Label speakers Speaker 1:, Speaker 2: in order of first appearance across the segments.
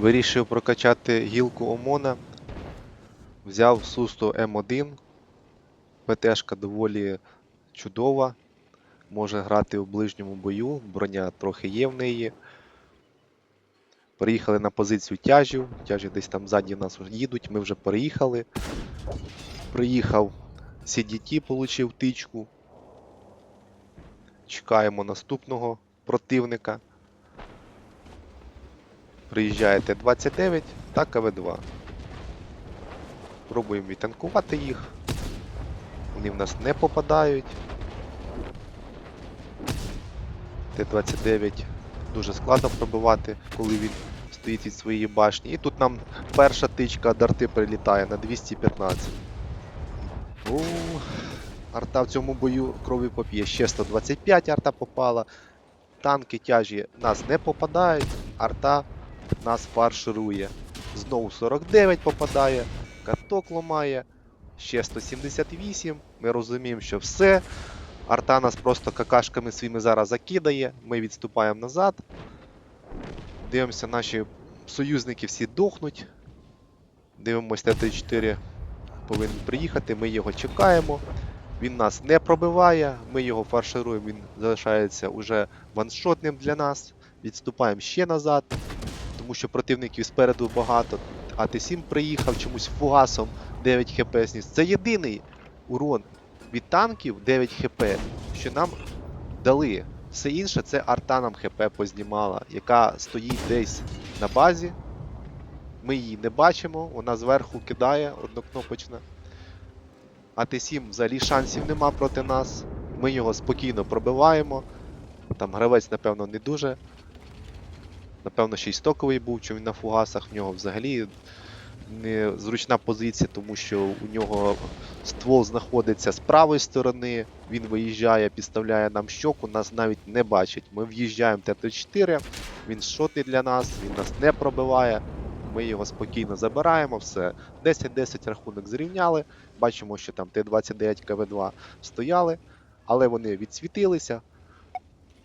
Speaker 1: Вирішив прокачати гілку ОМОНа. Взяв Сусту М1. ПТшка доволі чудова. Може грати у ближньому бою, броня трохи є в неї. Приїхали на позицію тяжів. Тяжі десь там ззаді нас їдуть, ми вже переїхали. Приїхав CDT, получив тичку. Чекаємо наступного противника. Приїжджає Т-29 та КВ-2. Пробуємо відтанкувати їх. Вони в нас не попадають. Т-29 дуже складно пробивати, коли він стоїть від своєї башні. І тут нам перша тичка дарти прилітає на 215. У, арта в цьому бою крові поп'є. Ще 125 арта попала. Танки тяжі нас не попадають, арта нас фарширує. Знову 49 попадає, каток ламає, ще 178. Ми розуміємо, що все. Арта нас просто какашками своїми зараз закидає. Ми відступаємо назад. Дивимося, наші союзники всі дохнуть. Дивимось, Т-34 повинен приїхати, ми його чекаємо. Він нас не пробиває, ми його фаршируємо, він залишається уже ваншотним для нас. Відступаємо ще назад, тому що противників спереду багато. А Т7 приїхав чомусь фугасом 9 хп сніс. Це єдиний урон від танків 9 хп, що нам дали. Все інше це арта нам хп познімала, яка стоїть десь на базі. Ми її не бачимо, вона зверху кидає однокнопочна. А Т7 взагалі шансів нема проти нас. Ми його спокійно пробиваємо. Там гравець, напевно, не дуже. Напевно, ще й стоковий був, чи він на фугасах. В нього взагалі незручна позиція, тому що у нього ствол знаходиться з правої сторони. Він виїжджає, підставляє нам щоку, нас навіть не бачить. Ми в'їжджаємо Т-4, він шотний для нас, він нас не пробиває. Ми його спокійно забираємо, все. 10-10 рахунок зрівняли. Бачимо, що там Т-29 КВ-2 стояли, але вони відсвітилися.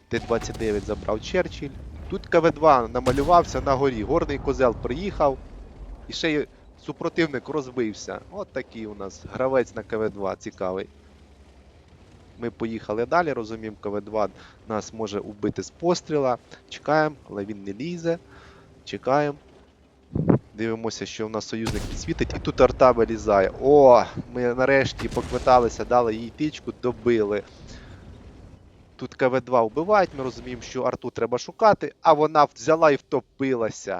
Speaker 1: Т-29 забрав Черчилль. Тут КВ-2 намалювався на горі. Горний козел приїхав. І ще й супротивник розбився. От такий у нас гравець на КВ-2 цікавий. Ми поїхали далі, розуміємо, КВ-2 нас може убити з постріла. Чекаємо, але він не лізе. Чекаємо. Дивимося, що в нас союзник підсвітить, і тут арта вилізає. О, ми нарешті поквиталися, дали їй тичку, добили. Тут КВ-2 вбивають, ми розуміємо, що арту треба шукати, а вона взяла і втопилася.